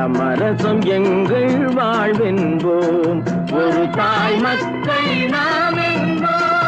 சமரசம் எங்கள் வாழ்வென்போம். ஒரு தாய் மக்கள் நாம் என்போம்